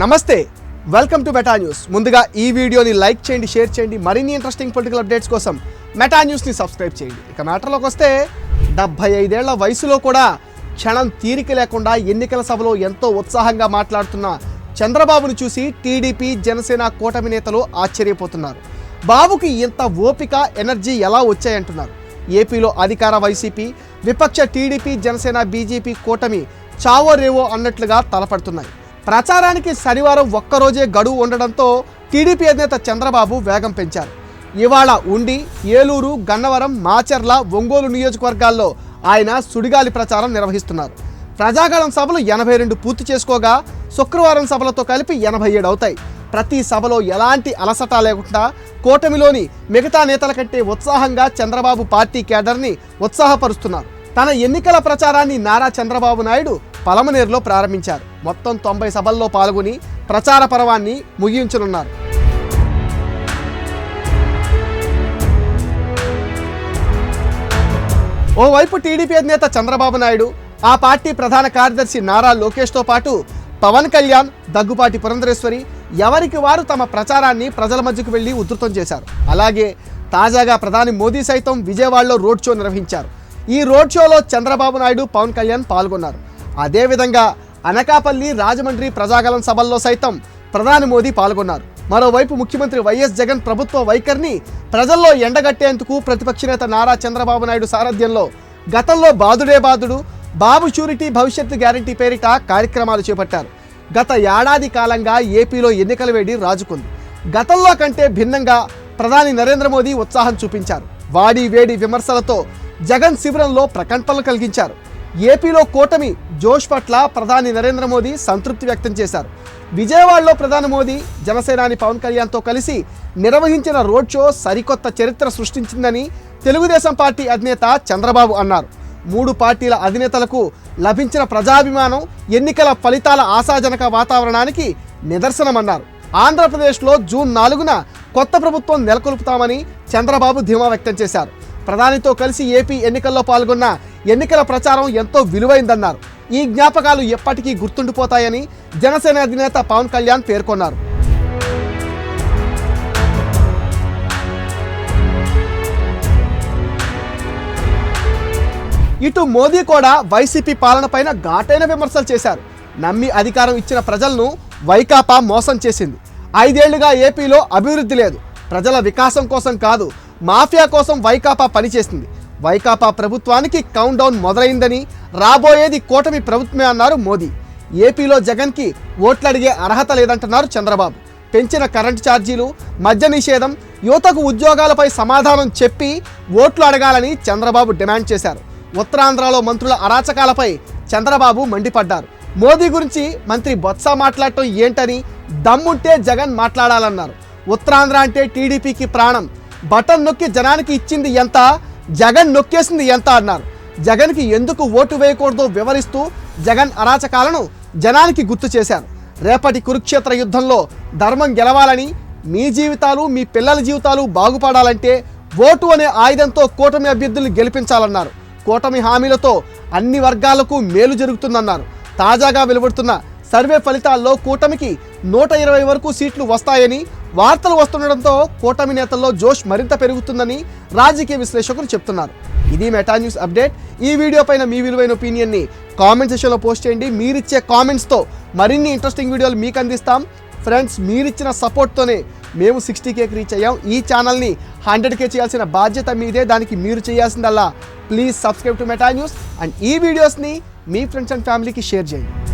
నమస్తే welcome to Meta news ముందుగా ఈ వీడియోని లైక్ చేయండి షేర్ చేయండి మరిన్ని ఇంట్రెస్టింగ్ పొలిటికల్ అప్డేట్స్ కోసం మెటా న్యూస్ని సబ్స్క్రైబ్ చేయండి. ఇక మ్యాటర్లోకి వస్తే డెబ్భై ఐదేళ్ళ వయసులో కూడా క్షణం తీరిక లేకుండా ఎన్నికల సభలో ఎంతో ఉత్సాహంగా మాట్లాడుతున్న చంద్రబాబును చూసి టీడీపీ జనసేన కూటమి నేతలు ఆశ్చర్యపోతున్నారు. బాబుకి ఇంత ఓపిక ఎనర్జీ ఎలా వచ్చాయంటున్నారు. ఏపీలో అధికార వైసీపీ విపక్ష టీడీపీ జనసేన బీజేపీ కూటమి చావో రేవో అన్నట్లుగా తలపడుతున్నాయి. ప్రచారానికి శనివారం ఒక్కరోజే గడువు ఉండడంతో టీడీపీ అధినేత చంద్రబాబు వేగం పెంచారు. ఇవాళ ఉండి ఏలూరు గన్నవరం మాచర్ల ఒంగోలు నియోజకవర్గాల్లో ఆయన సుడిగాలి ప్రచారం నిర్వహిస్తున్నారు. ప్రజాగళం సభలు ఎనభై రెండు పూర్తి చేసుకోగా శుక్రవారం సభలతో కలిపి ఎనభై ఏడు అవుతాయి. ప్రతి సభలో ఎలాంటి అలసట లేకుండా కూటమిలోని మిగతా నేతల కంటే ఉత్సాహంగా చంద్రబాబు పార్టీ కేడర్ని ఉత్సాహపరుస్తున్నారు. తన ఎన్నికల ప్రచారాన్ని నారా చంద్రబాబు నాయుడు పలమనేరులో ప్రారంభించారు. మొత్తం తొంభై సభల్లో పాల్గొని ప్రచార పర్వాన్ని ముగించనున్నారు. ఓవైపు టీడీపీ అధినేత చంద్రబాబు నాయుడు ఆ పార్టీ ప్రధాన కార్యదర్శి నారా లోకేష్తో పాటు పవన్ కళ్యాణ్ దగ్గుపాటి పురంధరేశ్వరి ఎవరికి వారు తమ ప్రచారాన్ని ప్రజల మధ్యకు వెళ్ళి ఉధృతం చేశారు. అలాగే తాజాగా ప్రధాని మోదీ సైతం విజయవాడలో రోడ్ షో నిర్వహించారు. ఈ రోడ్ షోలో చంద్రబాబు నాయుడు పవన్ కళ్యాణ్ పాల్గొన్నారు. అదేవిధంగా అనకాపల్లి రాజమండ్రి ప్రజాగలం సభల్లో సైతం ప్రధాని మోదీ పాల్గొన్నారు. మరోవైపు ముఖ్యమంత్రి వైఎస్ జగన్ ప్రభుత్వ వైఖరిని ప్రజల్లో ఎండగట్టేందుకు ప్రతిపక్ష నేత నారా చంద్రబాబు నాయుడు సారథ్యంలో గతంలో బాదుడే బాదుడు బాబు షూరిటీ భవిష్యత్తు గ్యారంటీ పేరిట కార్యక్రమాలు చేపట్టారు. గత ఏడాది కాలంగా ఏపీలో ఎన్నికల వేడి రాజుకుంది. గతంలో కంటే భిన్నంగా ప్రధాని నరేంద్ర మోదీ ఉత్సాహం చూపించారు. వాడి వేడి విమర్శలతో జగన్ శిబిరంలో ప్రకంపనలు కలిగించారు. ఏపీలో కూటమి జోష్ పట్ల ప్రధాని నరేంద్ర మోదీ సంతృప్తి వ్యక్తం చేశారు. విజయవాడలో ప్రధాని మోదీ జనసేనాని పవన్ కళ్యాణ్తో కలిసి నిర్వహించిన రోడ్ షో సరికొత్త చరిత్ర సృష్టించిందని తెలుగుదేశం పార్టీ అధినేత చంద్రబాబు అన్నారు. మూడు పార్టీల అధినేతలకు లభించిన ప్రజాభిమానం ఎన్నికల ఫలితాల ఆశాజనక వాతావరణానికి నిదర్శనమన్నారు. ఆంధ్రప్రదేశ్లో జూన్ నాలుగున కొత్త ప్రభుత్వం నెలకొల్పుతామని చంద్రబాబు ధీమా వ్యక్తం చేశారు. ప్రధానితో కలిసి ఏపీ ఎన్నికల్లో పాల్గొన్న ఎన్నికల ప్రచారం ఎంతో విలువైందన్నారు. ఈ జ్ఞాపకాలు ఎప్పటికీ గుర్తుండిపోతాయని జనసేన అధినేత పవన్ కళ్యాణ్ పేర్కొన్నారు. ఇటు మోదీ కూడా వైసీపీ పాలనపైన ఘాటైన విమర్శలు చేశారు. నమ్మి అధికారం ఇచ్చిన ప్రజలను వైకాపా మోసం చేసింది. ఐదేళ్ళుగా ఏపీలో అభివృద్ధి లేదు. ప్రజల వికాసం కోసం కాదు మాఫియా కోసం వైకాపా పనిచేసింది వైకాపా ప్రభుత్వానికి కౌంట్ డౌన్ మొదలైందని రాబోయేది కూటమి ప్రభుత్వమే అన్నారు మోదీ. ఏపీలో జగన్కి ఓట్లడిగే అర్హత లేదంటున్నారు చంద్రబాబు. పెంచిన కరెంటు ఛార్జీలు మద్య నిషేధం యువతకు ఉద్యోగాలపై సమాధానం చెప్పి ఓట్లు అడగాలని చంద్రబాబు డిమాండ్ చేశారు. ఉత్తరాంధ్రలో మంత్రుల అరాచకాలపై చంద్రబాబు మండిపడ్డారు. మోదీ గురించి మంత్రి బొత్స మాట్లాడటం ఏంటని దమ్ముంటే జగన్ మాట్లాడాలన్నారు. ఉత్తరాంధ్ర అంటే టీడీపీకి ప్రాణం. బటన్ నొక్కి జనానికి ఇచ్చింది ఎంత? జగన్ నొక్కేసింది ఎంత అన్నారు. జగన్కి ఎందుకు ఓటు వేయకూడదో వివరిస్తూ జగన్ అరాచకాలను జనానికి గుర్తు చేశారు. రేపటి కురుక్షేత్ర యుద్ధంలో ధర్మం గెలవాలని మీ జీవితాలు మీ పిల్లల జీవితాలు బాగుపడాలంటే ఓటు అనే ఆయుధంతో కూటమి అభ్యర్థుల్ని గెలిపించాలన్నారు. కూటమి హామీలతో అన్ని వర్గాలకు మేలు జరుగుతుందన్నారు. తాజాగా వెలువడుతున్న సర్వే ఫలితాల్లో కూటమికి నూట ఇరవై వరకు సీట్లు వస్తాయని వార్తలు వస్తుండడంతో కూటమి నేతల్లో జోష్ మరింత పెరుగుతుందని రాజకీయ విశ్లేషకులు చెప్తున్నారు. ఇది మెటా న్యూస్ అప్డేట్. ఈ వీడియో పైన మీ విలువైన ఒపీనియన్ని కామెంట్ సెషన్లో పోస్ట్ చేయండి. మీరిచ్చే కామెంట్స్తో మరిన్ని ఇంట్రెస్టింగ్ వీడియోలు మీకు అందిస్తాం. ఫ్రెండ్స్ మీరిచ్చిన సపోర్ట్తోనే మేము సిక్స్టీ కేకి రీచ్ అయ్యాం. ఈ ఛానల్ని హండ్రెడ్ కే చేయాల్సిన బాధ్యత మీదే. దానికి మీరు చేయాల్సిందల్లా please subscribe to Meta News. And ఈ వీడియోస్ని మీ ఫ్రెండ్స్ అండ్ ఫ్యామిలీకి షేర్ చేయండి.